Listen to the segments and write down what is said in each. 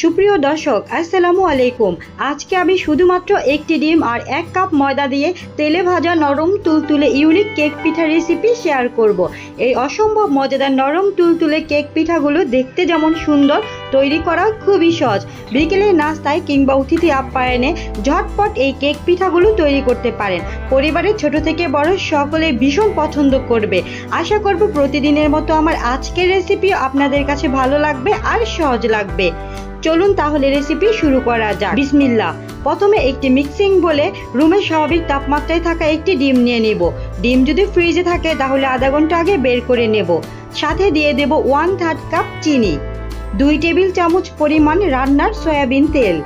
সুপ্রিয় দর্শক, আসসালামু আলাইকুম। আজকে আমি শুধুমাত্র একটি ডিম আর এক কাপ ময়দা দিয়ে তেলে ভাজা নরম তুলতুলে ইউনিক কেক পিঠা রেসিপি শেয়ার করব। এই অসম্ভব মজাদার নরম তুলতুলে কেক পিঠাগুলো দেখতে যেমন সুন্দর, তৈরি করা খুবই সহজ। বিকেলের নাস্তায় কিংবা অতিথি আপ্যায়নে ঝটপট এই কেক পিঠাগুলো তৈরি করতে পারেন। পরিবারের ছোট থেকে বড় সকলে ভীষণ পছন্দ করবে। আশা করব প্রতিদিনের মতো আমার আজকের রেসিপি আপনাদের কাছে ভালো লাগবে আর সহজ লাগবে। চলুন তাহলে রেসিপি শুরু করা যাক। বিসমিল্লা প্রথমে একটি মিক্সিং বলে রুমের স্বাভাবিক তাপমাত্রায় থাকা একটি ডিম নিয়ে নেব। ডিম যদি ফ্রিজে থাকে, তাহলে আধা ঘণ্টা আগে বের করে নেব। সাথে দিয়ে দেব ওয়ান থার্ড কাপ চিনি। দুই টেবিল চামচ পরিমাণ রান্নার সয়াবিন তেল।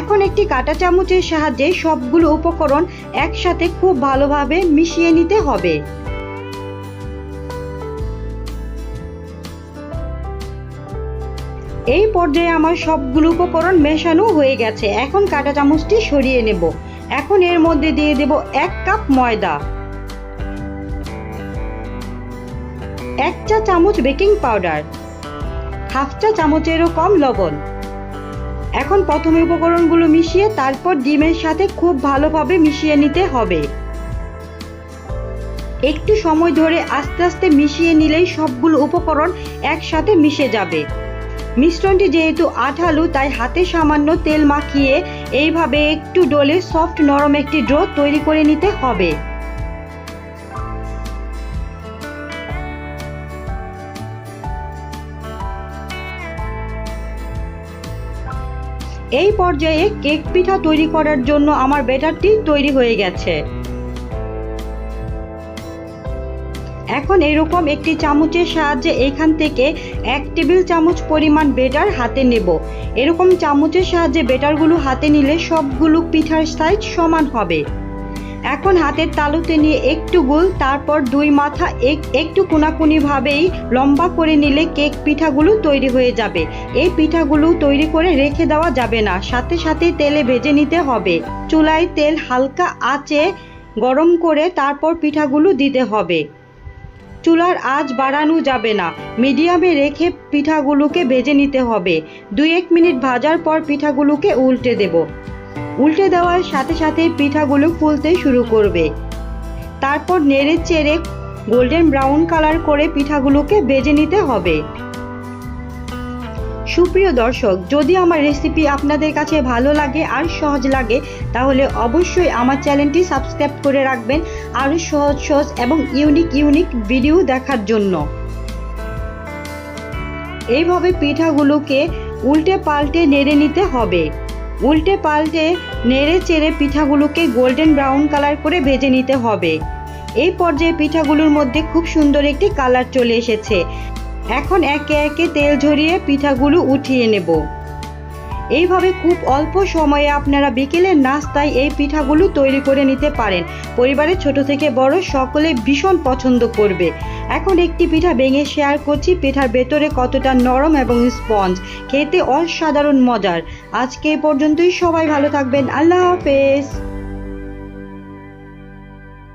এখন একটি কাঁটা চামচের সাহায্যে সবগুলো উপকরণ একসাথে খুব ভালোভাবে মিশিয়ে নিতে হবে। এই পর্যায়ে আমার সবগুলো উপকরণ মেশানো হয়ে গেছে। এখন কাঁটা চামচটি সরিয়ে নেব। এখন এর মধ্যে দিয়ে দেব এক কাপ ময়দা। এক চা চামচ বেকিং পাউডার। হাফ চা চামচেরও কম লবণ। এখন প্রথমে উপকরণগুলো মিশিয়ে তারপর ডিমের সাথে খুব ভালোভাবে মিশিয়ে নিতে হবে। একটু সময় ধরে আস্তে আস্তে মিশিয়ে নিলেই সবগুলো উপকরণ একসাথে মিশে যাবে। মিশ্রণটি যেহেতু আঠালু, তাই হাতে সামান্য তেল মাখিয়ে এইভাবে একটু ডলে সফট নরম একটি ড্রো তৈরি করে নিতে হবে। এই পর্যায়ে কেক পিঠা তৈরি করার জন্য আমার ব্যাটারটি তৈরি হয়ে গেছে। এখন এরকম একটি চামচের সাহায্যে এখান থেকে এক টেবিল চামচ পরিমাণ বেটার হাতে নেব। এরকম চামচের সাহায্যে বেটারগুলো হাতে নিলে সবগুলো পিঠার সাইজ সমান হবে। এখন হাতের তালুতে নিয়ে একটু গোল, তারপর দুই মাথা এক, একটু কোনাকুনিভাবেই লম্বা করে নিলে কেক পিঠাগুলো তৈরি হয়ে যাবে। এই পিঠাগুলো তৈরি করে রেখে দেওয়া যাবে না, সাথে সাথে তেলে ভেজে নিতে হবে। চুলায় তেল হালকা আঁচে গরম করে তারপর পিঠাগুলো দিতে হবে। চুলার আঁচ বাড়ানো যাবে না। মিডিয়ামে রেখে পিঠাগুলোকে ভেজে নিতে হবে। দুই এক মিনিট ভাজার পর পিঠাগুলোকে উল্টে দেব। উল্টে দেওয়ার সাথে সাথে পিঠাগুলো ফুলতে শুরু করবে। তারপর নেড়ে চেড়ে গোল্ডেন ব্রাউন কালার করে পিঠাগুলোকে ভেজে নিতে হবে। সুপ্রিয় দর্শক, যদি আমার রেসিপি আপনাদের কাছে ভালো লাগে আর সহজ লাগে, তাহলে অবশ্যই আমার চ্যানেলটি সাবস্ক্রাইব করে রাখবেন আরও সহজ সহজ এবং ইউনিক ইউনিক ভিডিও দেখার জন্য। এইভাবে পিঠাগুলোকে উল্টে পাল্টে নেড়ে নিতে হবে। উল্টে পাল্টে নেড়ে চেড়ে পিঠাগুলোকে গোল্ডেন ব্রাউন কালার করে ভেজে নিতে হবে। এই পর্যায়ে পিঠাগুলোর মধ্যে খুব সুন্দর একটি কালার চলে এসেছে। এখন একে একে তেল ঝরিয়ে পিঠাগুলো উঠিয়ে নেব। এইভাবে খুব অল্প সময়ে আপনারা বিকেলের নাস্তায় এই পিঠাগুলো তৈরি করে নিতে পারেন। পরিবারের ছোট থেকে বড় সকলে ভীষণ পছন্দ করবে। এখন একটি পিঠা ভেঙে শেয়ার করছি। পিঠার ভেতরে কতটা নরম এবং স্পঞ্জ খেতে অসাধারণ মজার। আজকে পর্যন্তই। সবাই ভালো থাকবেন। আল্লাহ হাফেজ।